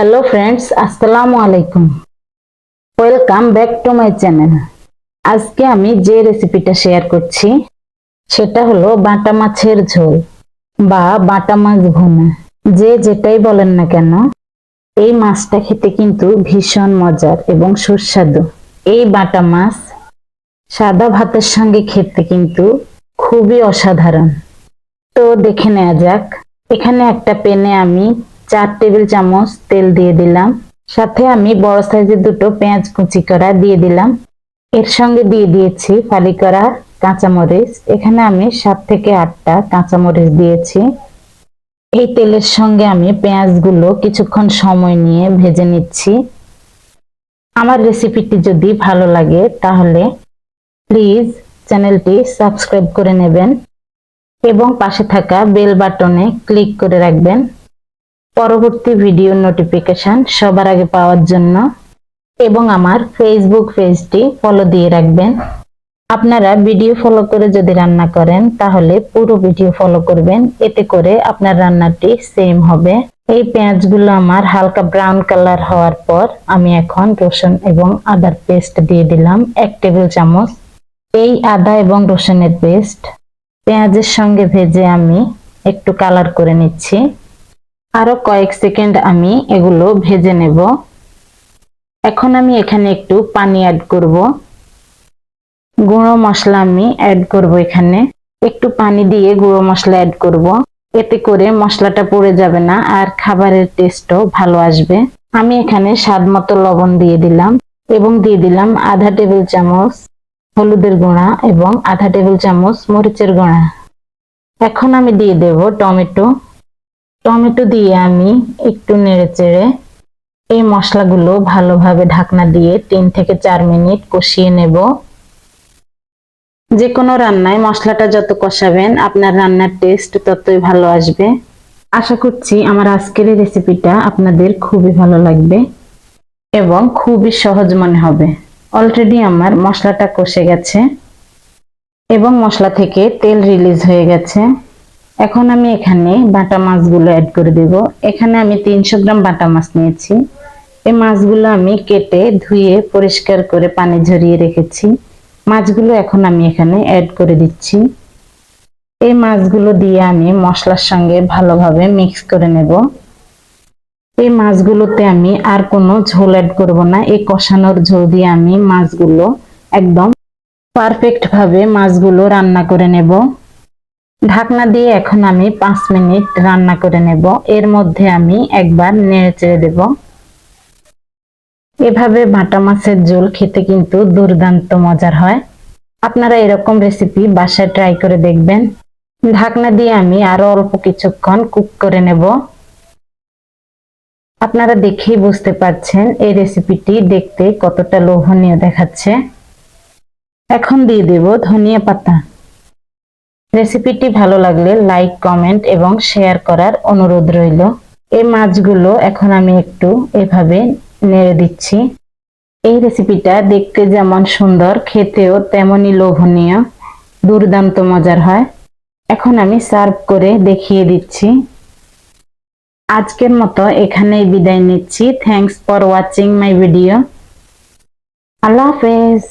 Hello friends আসসালামু আলাইকুম। Welcome back to my channel আজকে আমি যে রেসিপিটা শেয়ার করছি, সেটা হলো বাটা মাছের ঝোল বা বাটা মাছ ভুনা। যে যেটাই বলেন না কেন, এই মাছটা খেতে কিন্তু ভীষণ মজার এবং সুস্বাদু। এই বাটা মাছ সাদা ভাতের সঙ্গে খেতে কিন্তু খুবই অসাধারণ। তো দেখে নেওয়া যাক, এখানে একটা পেনে আমি চার টেবিল চামচ তেল দিয়ে দিলাম। সাথে আমি বড় সাইজের দুটো পেঁয়াজ কুচি করা দিয়ে দিলাম। এর সঙ্গে দিয়ে দিয়েছি ফালি করা কাঁচামরিচ। এখানে আমি সাত থেকে আটটা কাঁচামরিচ দিয়েছি। এই তেলের সঙ্গে আমি পেঁয়াজগুলো কিছুক্ষণ সময় নিয়ে ভেজে নিচ্ছি। আমার রেসিপিটি যদি ভালো লাগে, তাহলে প্লিজ চ্যানেলটি সাবস্ক্রাইব করে নেবেন এবং পাশে থাকা বেল বাটনে ক্লিক করে রাখবেন। পরবর্তী ভিডিও নোটিফিকেশন সবার আগে পাওয়ার জন্য এবং আমার ফেসবুক পেজটি ফলো দিয়ে রাখবেন। আপনারা ভিডিও ফলো করে যদি রান্না করেন, তাহলে পুরো ভিডিও ফলো করবেন। এতে করে আপনার রান্নাটি সেম হবে। এই পেঁয়াজগুলো আমার হালকা ব্রাউন কালার হওয়ার পর আমি এখন রসুন এবং আদার পেস্ট দিয়ে দিলাম এক টেবিল চামচ। এই আদা এবং রসুনের পেস্ট পেঁয়াজের সঙ্গে ভেজে আমি একটু কালার করে নিচ্ছি। আরও কয়েক সেকেন্ড আমি এগুলো ভেজে নেব। এখন আমি এখানে একটু পানি অ্যাড করব। গুঁড়ো মশলা আমি অ্যাড করব এখানে। একটু পানি দিয়ে গুঁড়ো মশলা অ্যাড করব। এতে করে মশলাটা পড়ে যাবে না আর খাবারের টেস্টও ভালো আসবে। আমি এখানে স্বাদ মতো লবণ দিয়ে দিলাম এবং দিয়ে দিলাম আধা টেবিল চামচ হলুদের গুঁড়া এবং আধা টেবিল চামচ মরিচের গুঁড়া। এখন আমি দিয়ে দেব টমেটো। টমেটো দিয়ে আমি একটু নেড়ে চেড়ে এই মশলাগুলো ভালোভাবে ঢাকনা দিয়ে তিন থেকে চার মিনিট কষিয়ে নেব। যে কোনো রান্নায় মশলাটা যত কষাবেন, আপনার রান্নার টেস্ট ততই ভালো আসবে। আশা করছি আমার আজকের এই রেসিপিটা আপনাদের খুবই ভালো লাগবে এবং খুবই সহজ মনে হবে। অলরেডি আমার মশলাটা কষে গেছে এবং মশলা থেকে তেল রিলিজ হয়ে গেছে। এখন আমি এখানে বাটা মাছগুলো অ্যাড করে দেব। এখানে আমি তিনশো গ্রাম বাটা মাছ নিয়েছি। এই মাছগুলো আমি কেটে, ধুয়ে, পরিষ্কার করে পানি ঝরিয়ে রেখেছি। মাছগুলো এখন আমি এখানে অ্যাড করে দিচ্ছি। এই মাছগুলো দিয়ে আমি মশলার সঙ্গে ভালোভাবে মিক্স করে নেব। এই মাছগুলোতে আমি আর কোনো ঝোল অ্যাড করব না। এই কষানোর ঝোল দিয়ে আমি মাছগুলো একদম পারফেক্টভাবে মাছগুলো রান্না করে নেব। ঢাকনা দিয়ে এখন আমি পাঁচ মিনিট রান্না করে নেব। এর মধ্যে আমি একবার নেড়ে চেড়ে দেব। এভাবে বাটা মাছের ঝোল খেতে কিন্তু দুর্দান্ত মজার হয়। আপনারা এরকম রেসিপি বাসায় ট্রাই করে দেখবেন। ঢাকনা দিয়ে আমি আরও অল্প কিছুক্ষণ কুক করে নেব। আপনারা দেখেই বুঝতে পারছেন এই রেসিপিটি দেখতে কতটা লোভনীয় দেখাচ্ছে। এখন দিয়ে দেব ধনিয়া পাতা। রেসিপিটি ভালো লাগলে লাইক, কমেন্ট এবং শেয়ার করার অনুরোধ রইল। এই মাছগুলো এখন আমি একটু এভাবে নেড়ে দিচ্ছি। এই রেসিপিটা দেখতে যেমন সুন্দর, খেতেও তেমনই লোভনীয়, দুর্দান্ত মজার হয়। এখন আমি সার্ভ করে দেখিয়ে দিচ্ছি। আজকের মতো এখানেই বিদায় নিচ্ছি। Thanks for watching my video আল্লাহ হাফেজ।